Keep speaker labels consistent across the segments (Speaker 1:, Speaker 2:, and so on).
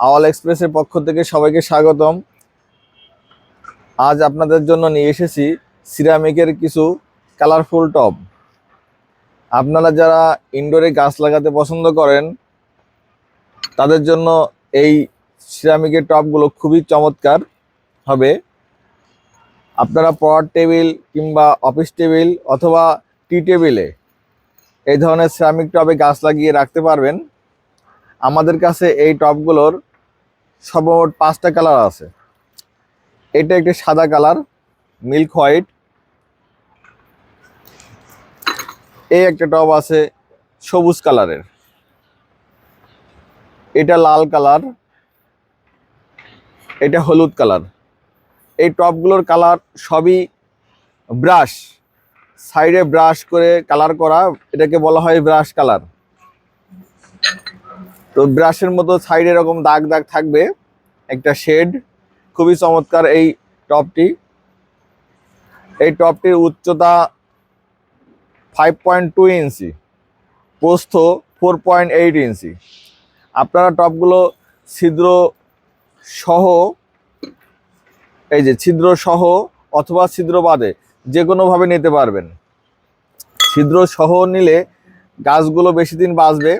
Speaker 1: আওয়াল এক্সপ্রেসের পক্ষ থেকে সবাইকে স্বাগতম। আজ আপনাদের জন্য নিয়ে এসেছি সিরামিকের কিছু কালারফুল টব। আপনারা যারা ইনডোরে গাছ লাগাতে পছন্দ করেন, তাদের জন্য এই সিরামিকের টবগুলো খুবই চমৎকার হবে। আপনারা পড়ার টেবিল কিংবা অফিস টেবিল অথবা টি টেবিলে এই ধরনের সিরামিক টবে গাছ লাগিয়ে রাখতে পারবেন। আমাদের কাছে এই টবগুলোর সর্বমোট পাঁচটা কালার আছে। এটা একটি সাদা কালার, মিল্ক হোয়াইট। এই একটা টব আছে সবুজ কালারের। এটা লাল কালার, এটা হলুদ কালার। এই টপগুলোর কালার সবই ব্রাশ। সাইডে ব্রাশ করে কালার করা, এটাকে বলা হয় ব্রাশ কালার। তো ব্রাশের মতো সাইডে এরকম দাগ দাগ থাকবে, একটা শেড খুবই চমৎকার এই টপটি। এই টপটির উচ্চতা ফাইভ পয়েন্ট টু ইঞ্চি, প্রস্থ ফোর পয়েন্ট এইট ইঞ্চি। আপনারা টপগুলো ছিদ্র সহ, এই যে ছিদ্র সহ অথবা ছিদ্র বাদে যে কোনোভাবে নিতে পারবেন। ছিদ্র সহ নিলে গাছগুলো বেশি দিন বাঁচবে।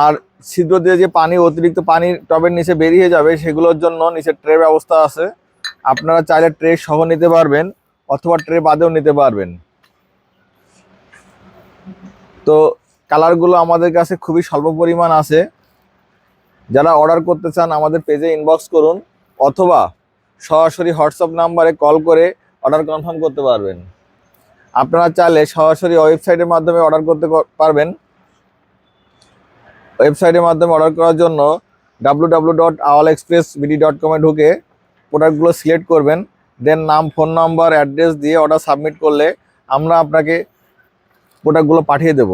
Speaker 1: আর ছিদ্র দিয়ে যে পানি, অতিরিক্ত পানি টবের নিচে বেরিয়ে যাবে, সেগুলোর জন্য নিচে ট্রে ব্যবস্থা আছে। আপনারা চাইলে ট্রে সহ নিতে পারবেন, অথবা ট্রে বাদেও নিতে পারবেন। তো কালারগুলো আমাদের কাছে খুবই স্বল্প পরিমাণ আছে। যারা অর্ডার করতে চান, আমাদের পেজে ইনবক্স করুন, অথবা সরাসরি হোয়াটসঅ্যাপ নাম্বারে কল করে অর্ডার কনফার্ম করতে পারবেন। আপনারা চাইলে সরাসরি ওয়েবসাইটের মাধ্যমে অর্ডার করতে পারবেন। ওয়েবসাইটের মাধ্যমে অর্ডার করার জন্য W W dot Awal express BD dot কমে ঢুকে প্রোডাক্টগুলো সিলেক্ট করবেন দেন নাম ফোন নাম্বার অ্যাড্রেস দিয়ে অর্ডার সাবমিট করলে আমরা আপনাকে প্রোডাক্টগুলো পাঠিয়ে দেব।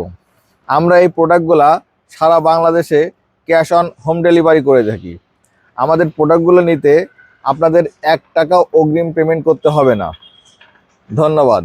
Speaker 1: আমরা এই প্রোডাক্টগুলা সারা বাংলাদেশে ক্যাশ অন হোম ডেলিভারি করে থাকি। আমাদের প্রোডাক্টগুলো নিতে আপনাদের এক টাকা অগ্রিম পেমেন্ট করতে হবে না। ধন্যবাদ।